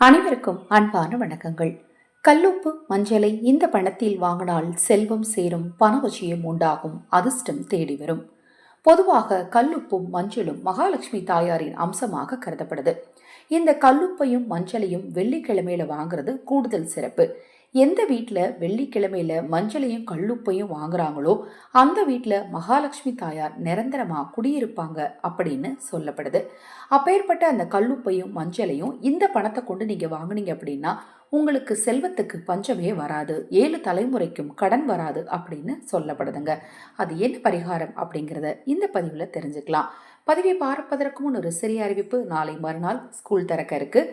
அனைவருக்கும் அன்பான வணக்கங்கள். கல்லுப்பு மஞ்சளை இந்த பணத்தில் வாங்கினால் செல்வம் சேரும் பணவசியம் உண்டாகும் அதிர்ஷ்டம் தேடி வரும். பொதுவாக கல்லுப்பும் மஞ்சளும் மகாலட்சுமி தாயாரின் அம்சமாக கருதப்படுது. இந்த கல்லுப்பையும் மஞ்சளையும் வெள்ளிக்கிழமையில வாங்குறது கூடுதல் சிறப்பு. எந்த வீட்டில் வெள்ளிக்கிழமையில் மஞ்சளையும் கல்லுப்பையும் வாங்குறாங்களோ அந்த வீட்டில் மகாலட்சுமி தாயார் நிரந்தரமாக குடியிருப்பாங்க அப்படின்னு சொல்லப்படுது. அப்பேற்பட்ட அந்த கல்லுப்பையும் மஞ்சளையும் இந்த பணத்தை கொண்டு நீங்கள் வாங்குனீங்க அப்படின்னா உங்களுக்கு செல்வத்துக்கு பஞ்சமே வராது. ஏழு தலைமுறைக்கும் கடன் வராது அப்படின்னு சொல்லப்படுதுங்க. அது என்ன பரிகாரம் அப்படிங்கிறத இந்த பதிவில் தெரிஞ்சுக்கலாம். பதிவை பார்ப்பதற்கு முன் ஒரு சிறிய அறிவிப்பு நாளை மறுநாள் ஸ்கூல் திறக்க இருக்குது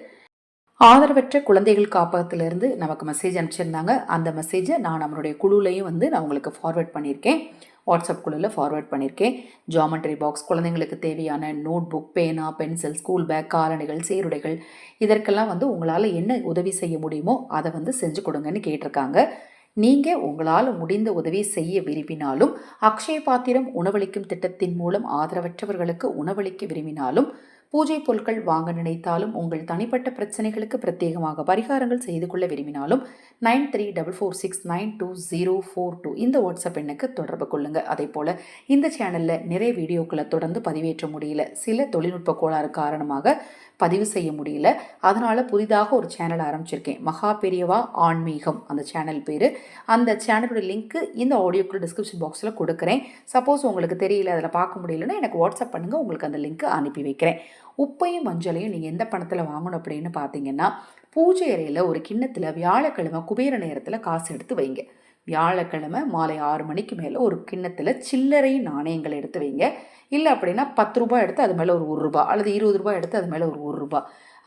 ஆதரவற்ற குழந்தைகள் காப்பகத்திலிருந்து நமக்கு மெசேஜ் அனுப்பிச்சிருந்தாங்க. அந்த மெசேஜை நான் நம்மளுடைய குழுலையும் வந்து நான் உங்களுக்கு ஃபார்வேர்ட் பண்ணியிருக்கேன். வாட்ஸ்அப் குழுவில் ஃபார்வேர்ட் பண்ணியிருக்கேன். ஜாமெண்ட்ரி பாக்ஸ் குழந்தைங்களுக்கு தேவையான நோட் புக் பேனா பென்சில் ஸ்கூல் பேக் காலணிகள் சீருடைகள் இதற்கெல்லாம் வந்து உங்களால் என்ன உதவி செய்ய முடியுமோ அதை வந்து செஞ்சு கொடுங்கன்னு கேட்டிருக்காங்க. நீங்கள் உங்களால் முடிந்த உதவி செய்ய விரும்பினாலும் அக்ஷய பாத்திரம் உணவளிக்கும் திட்டத்தின் மூலம் ஆதரவற்றவர்களுக்கு உணவளிக்க விரும்பினாலும் பூஜை பொருட்கள் வாங்க நினைத்தாலும் உங்கள் தனிப்பட்ட பிரச்சனைகளுக்கு பிரத்யேகமாக பரிகாரங்கள் செய்து கொள்ள விரும்பினாலும் nine three double four six nine two zero four two இந்த வாட்ஸ்அப் எண்ணுக்கு தொடர்பு கொள்ளுங்கள் அதே போல் இந்த சேனலில் நிறைய வீடியோக்களை தொடர்ந்து பதிவேற்ற முடியல. சில தொழில்நுட்ப கோளாறு காரணமாக பதிவு செய்ய முடியல. அதனால் புதிதாக ஒரு சேனல் ஆரம்பிச்சிருக்கேன். மகா பெரியவா ஆன்மீகம் அந்த சேனல் பேர். அந்த சேனலோட லிங்க்கு இந்த ஆடியோக்குள்ள டிஸ்கிரிப்ஷன் பாக்ஸில் கொடுக்குறேன். சப்போஸ் உங்களுக்கு தெரியல அதில் பார்க்க முடியலன்னா எனக்கு வாட்ஸ்அப் பண்ணுங்கள் உங்களுக்கு அந்த லிங்க்கு அனுப்பி வைக்கிறேன். உப்பையும் மஞ்சளையும் நீங்கள் எந்த பணத்தில் வாங்கணும் அப்படின்னு பார்த்தீங்கன்னா பூஜை அறையில் ஒரு கிண்ணத்தில் வியாழக்கிழமை குபேர நேரத்தில் காசு எடுத்து வைங்க. வியாழக்கிழமை மாலை ஆறு மணிக்கு மேலே ஒரு கிண்ணத்தில் சில்லறை நாணயங்கள் எடுத்து வைங்க. இல்லை அப்படின்னா பத்து ரூபாய் எடுத்து அது மேலே ஒரு ஒரு ரூபா அல்லது இருபது ரூபாய் எடுத்து அது மேலே ஒரு ஒரு ரூபா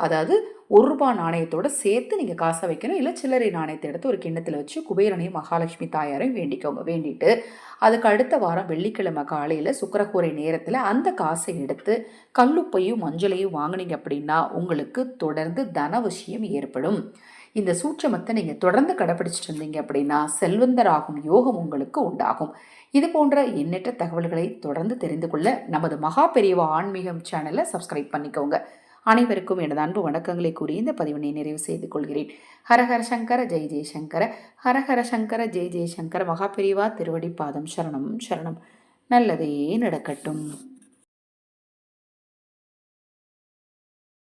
அதாவது ஒரு ரூபா நாணயத்தோடு சேர்த்து நீங்கள் காசை வைக்கணும். இல்லை சில்லறை நாணயத்தை எடுத்து ஒரு கிண்ணத்தில் வச்சு குபேரனையும் மகாலட்சுமி தாயாரையும் வேண்டிக்கோங்க. வேண்டிட்டு அதுக்கு அடுத்த வாரம் வெள்ளிக்கிழமை காலையில் சுக்கரகூரை நேரத்தில் அந்த காசை எடுத்து கல்லுப்பையும் மஞ்சளையும் வாங்கினீங்க அப்படின்னா உங்களுக்கு தொடர்ந்து தனவசியம் ஏற்படும். இந்த சூட்சமத்தை நீங்கள் தொடர்ந்து கடைப்பிடிச்சிட்டு இருந்தீங்க அப்படின்னா செல்வந்தராகும் யோகம் உங்களுக்கு உண்டாகும். இது போன்ற எண்ணற்ற தகவல்களை தொடர்ந்து தெரிந்து கொள்ள நமது மகா பெரியவா ஆன்மீகம் சேனலை சப்ஸ்கிரைப் பண்ணிக்கோங்க. அனைவருக்கும் எனது அன்பு வணக்கங்களை கூறி இந்த பதிவினை நிறைவு செய்து கொள்கிறேன். ஹரஹர சங்கர ஜெய் ஜெய்சங்கர ஹரஹர சங்கர ஜெய் ஜெய்சங்கர மகாபிரிவா திருவடி பாதம் சரணம் சரணம். நல்லதே நடக்கட்டும்.